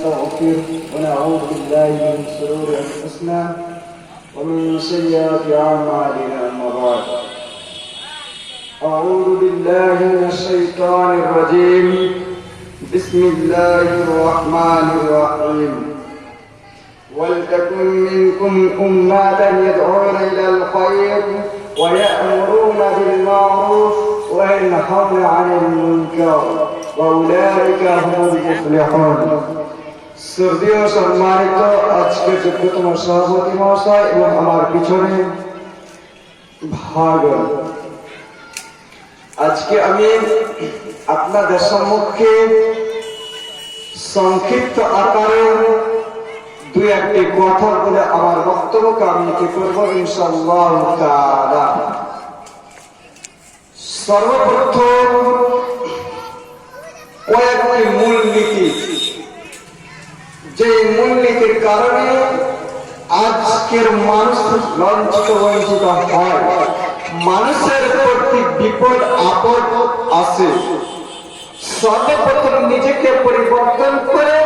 نستغفره ونعوذ بالله من شرور أنفسنا ومن سيئات أعمالنا أما أعوذ بالله من الشيطان الرجيم. بسم الله الرحمن الرحيم. ولتكن منكم أمة يدعون إلى الخير ويأمرون بالمعروف وينهون عن المنكر. وأولئك هم المفلحون. শ্রদ্ধেয় সম্মানিত, আজকে যোগ্যতম সভাপতি মহাশয় এবং আমার পিছনে ভাগ আজকে আমি আপনাদের সম্মুখে সংক্ষিপ্ত আকারে দুই একটি কথা বলে আমার বক্তব্যকে আমি কি করব, ইনশাআল্লাহ তাআলা। সর্বপ্রথম কয়েকটি মূলনীতি। যে মূলনীতির কারণে আজকের মানুষ লঞ্চিত বঞ্চিত হয়। মানুষের প্রতি বিপদ, আপদ আসে সর্বপ্রথম নিজেকে পরিবর্তন করে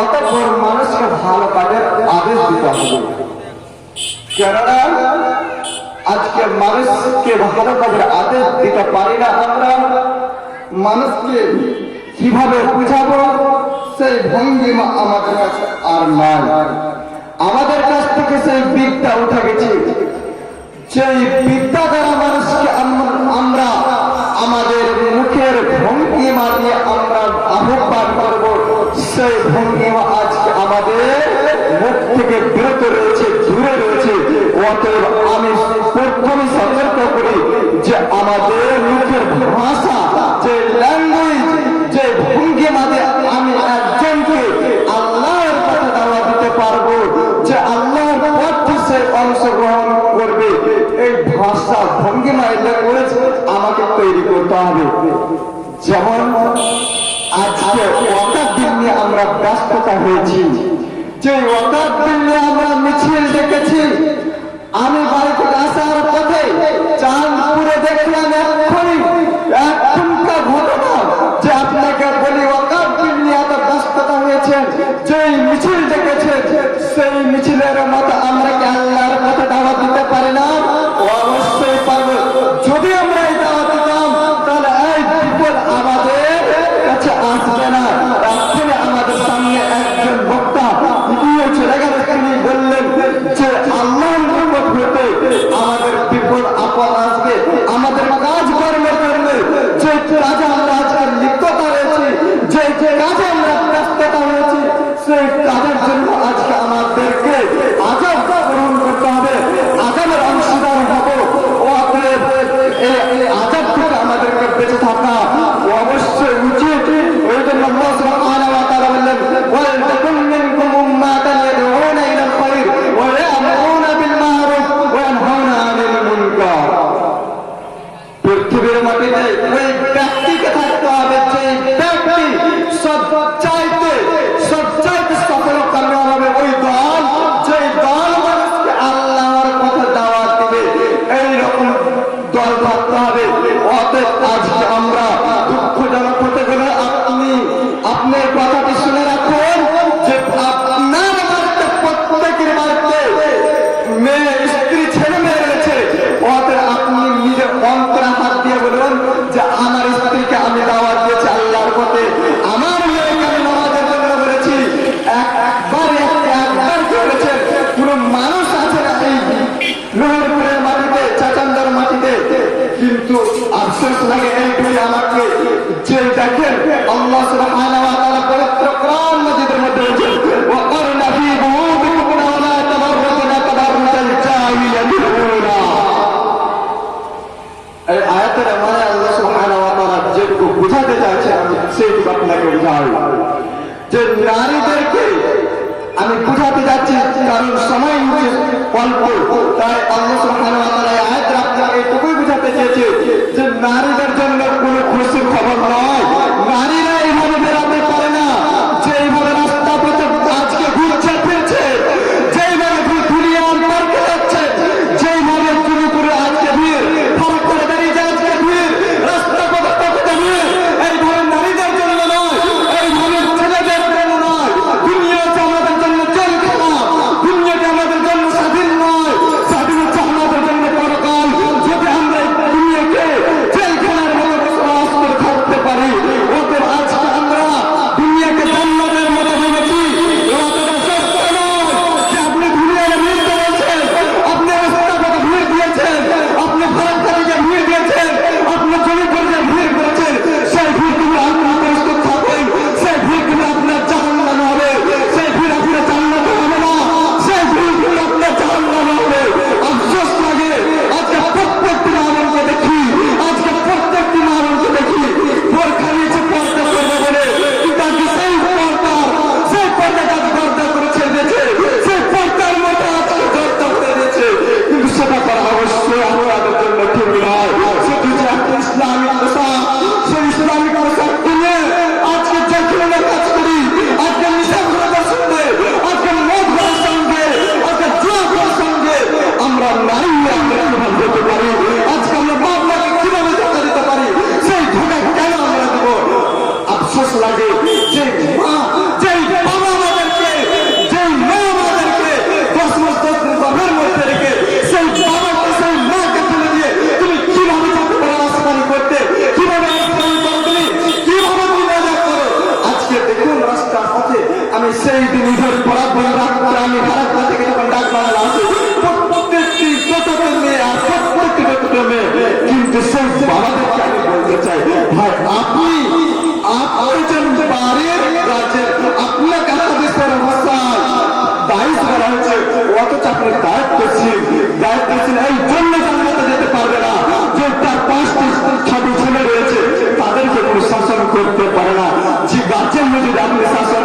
অতঃপর মানুষকে ভালো কাজের আদেশ দিতে হবে। কেননা আজকে মানুষকে ভালো কাজের আদেশ দিতে পারি না আমরা, মানুষকে কীভাবে বুঝাবো? সেই ভঙ্গিমা আমাদের কাছে আর নাই। আমাদের কাছ থেকে সেই বিদ্যা উঠে গেছে। সেই বিদ্যা দ্বারা মানুষকে আম- আমরা আমাদের মুখের ভঙ্গিমা দিয়ে আমরা আহ্বান করব, সেই ভঙ্গিমা আজকে আমাদের মুখ থেকে বিরত রয়েছে, দূরে রয়েছে। অতএব আমি প্রথমে সতর্ক করি যে আমাদের মুখের ভাষা হবে যেমন আজকে ওয়াকার দিন নিয়ে আমরা ব্যস্ততা হয়েছি। যে ওয়াকার দিন নিয়ে আমরা মিছিল ডেকেছি, আমি বাড়ি থেকে আসার পথে চাঁদপুরে দেখলাম এক্ষুনি এখনকার ঘটনা যে আপনাকে বলি ওয়াকার দিন নিয়ে এত ব্যস্ততা হয়েছে যে মিছিল ডেকেছে, সেই মিছিলের মতো আমরা কাজে আমরা আজকে লিপ্ততা রয়েছি যে যে কাজে আমরা ব্যস্ততা রয়েছি, সেই কাজের জন্য আজকে আমাদেরকে আজব গ্রহণ করতে হবে। আজবের অংশীদার হব। অতএব এই এই আজব থেকে আমাদেরকে বেঁচে থাকা। অবশ্যই উচিত। ওই জন্য মাটিতে থাকতে আয়াতের মানে আল্লাহ সুবহানাহু ওয়া তাআলা যেটুকু বুঝাতে চাইছে আমি সেইটুকু আপনাকে বুঝাই। যে নারীদেরকে আমি বুঝাতে যাচ্ছি, কারণ সময় হচ্ছে অল্প, তাই আল্লাহ সুবহানাহু ওয়া তাআলা আয়াত রাখতে এইটুকুই বুঝাতে চেয়েছে যে নারীদের মেয়ে কিন্তু সেই বাবাদেরকে আমি বলতে চাই, ভাই, আপনি আপনি একজন বাড়ির আপনাকে দেশের ভাষায় দায়িত্ব করা হয়েছে অথচ আপনি দায়িত্বশীল দায়িত্বশীল এই জন্য যেতে পারবে না, যে তার পাঁচটি ছোট ছেলে রয়েছে, তাদেরকে আপনি শাসন করতে পারে না। যে গাছের যদি আপনি শাসন